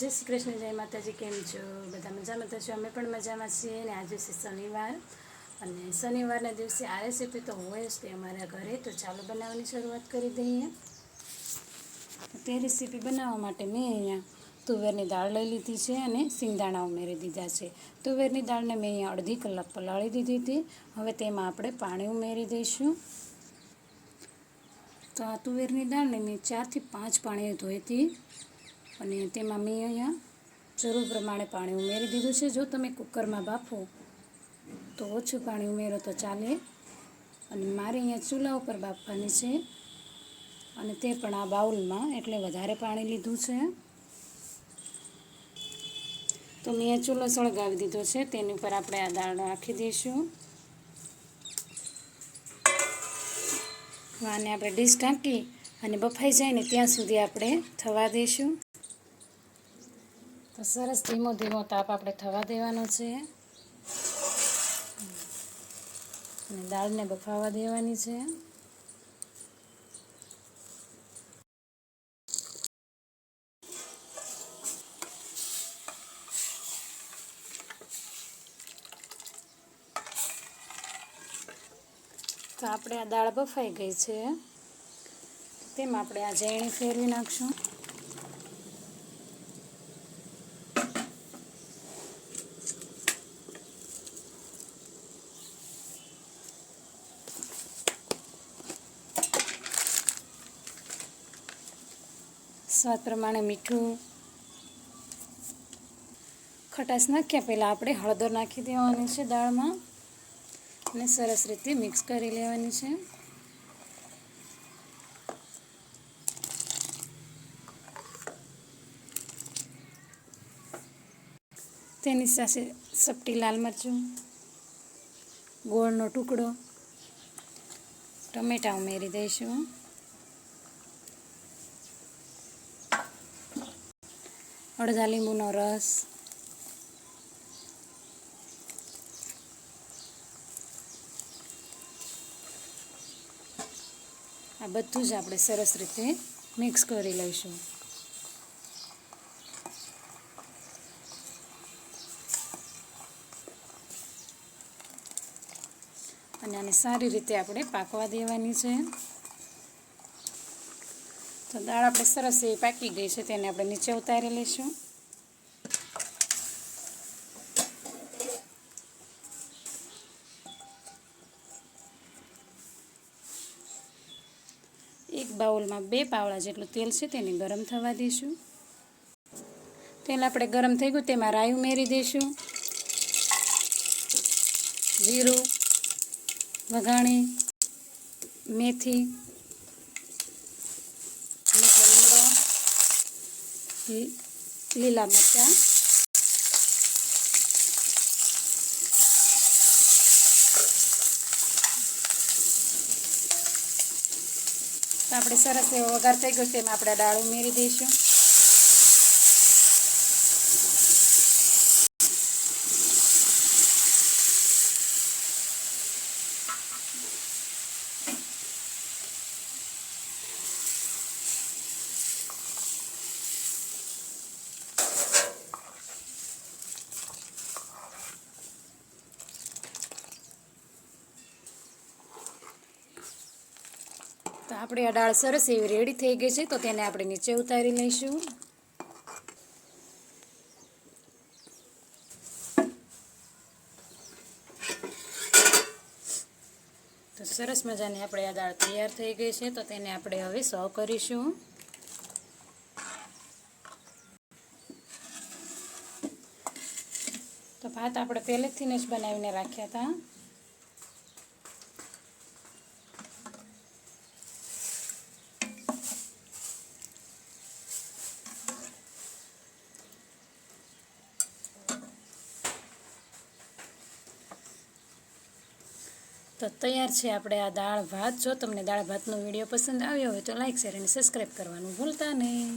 જય શ્રી કૃષ્ણ, જય માતાજી, કેમ છો? બધા મજામાં તો છો? અમે પણ મજામાં છીએ અને આજે છે શનિવાર અને શનિવારના દિવસે આ રેસીપી તો હોય જ તે અમારા ઘરે. તો ચાલો બનાવવાની શરૂઆત કરી દઈએ. તે રેસીપી બનાવવા માટે મેં અહીંયા તુવેરની દાળ લઈ લીધી છે અને સિંગદાણા ઉમેરી દીધા છે. તુવેરની દાળને મેં અહીંયા અડધી કલાક પલાળી દીધી હતી. હવે તેમાં આપણે પાણી ઉમેરી દઈશું. તો આ તુવેરની દાળને મેં ચારથી પાંચ પાણીએ ધોઈ હતી. અને તેમાં મેં અહીંયા જરૂર પ્રમાણે પાણી ઉમેરી દીધું છે. જો તમે કુકરમાં બાફો તો ઓછું પાણી ઉમેરો તો ચાલે. અને મારે અહીંયા ચૂલા ઉપર બાફવાની છે અને તે પણ આ બાઉલમાં એટલે વધારે પાણી લીધું છે. તો મેં અહીંયા ચૂલો સળગાવી દીધો છે. તેની ઉપર આપણે આ દાળ રાખી દઈશું. આને આપણે ડીશ ઢાંકી અને બફાઈ જાય ને ત્યાં સુધી આપણે થવા દઈશું. સરસ ધીમો ધીમો તાપ આપણે થવા દેવાનો છે. અને દાળને બફાવા દેવાની છે. તો આપણે આ દાળ બફાઈ ગઈ છે. તેમાં આપણે આ ઝેણી ફેરવી નાખશું. સ્વાદ પ્રમાણે મીઠું. ખટાશ નાખ્યા પહેલાં આપણે હળદર નાખી દેવાની છે દાળમાં અને સરસ રીતે મિક્સ કરી લેવાની છે. તેની સાથે સપટી લાલ મરચું, ગોળનો ટુકડો, ટમેટાં ઉમેરી દઈશું. અડધા લીંબુનો રસ આ બધું જ આપણે સરસ રીતે મિક્સ કરી લઈશું અને આને સારી રીતે આપણે પાકવા દેવાની છે તો દાળ આપણે સરસ એવી પાકી ગઈ છે, તેને આપણે નીચે ઉતારી લઈશું. એક બાઉલમાં બે પાવડા જેટલું તેલ છે, તેને ગરમ થવા દઈશું. તેલ આપણે ગરમ થઈ ગયું, તેમાં રાઈ ઉમેરી દઈશું. જીરું, વઘાણી, મેથી મીઠો લીમડો લીલા મરચાં. આપણે સરસ એવો વઘાર થઈ ગયો તેમાં આપણે દાળ ઉમેરી દઈશું. આપણી આ દાળ સરસ એવી રેડી થઈ ગઈ છે, તો તેને આપણે નીચે ઉતારી લઈશું. તો સરસ મજાની આપણે આ દાળ તૈયાર થઈ ગઈ છે, તો તેને આપણે હવે સર્વ કરીશું. તો ભાત આપણે પહેલેથી જ બનાવીને રાખ્યા હતા. તો તૈયાર છે આપણે આ દાળ ભાત. જો તમને દાળ ભાતનો વીડિયો પસંદ આવ્યો હોય તો લાઈક, શેર અને સબસ્ક્રાઈબ કરવાનું ભૂલતા નહીં.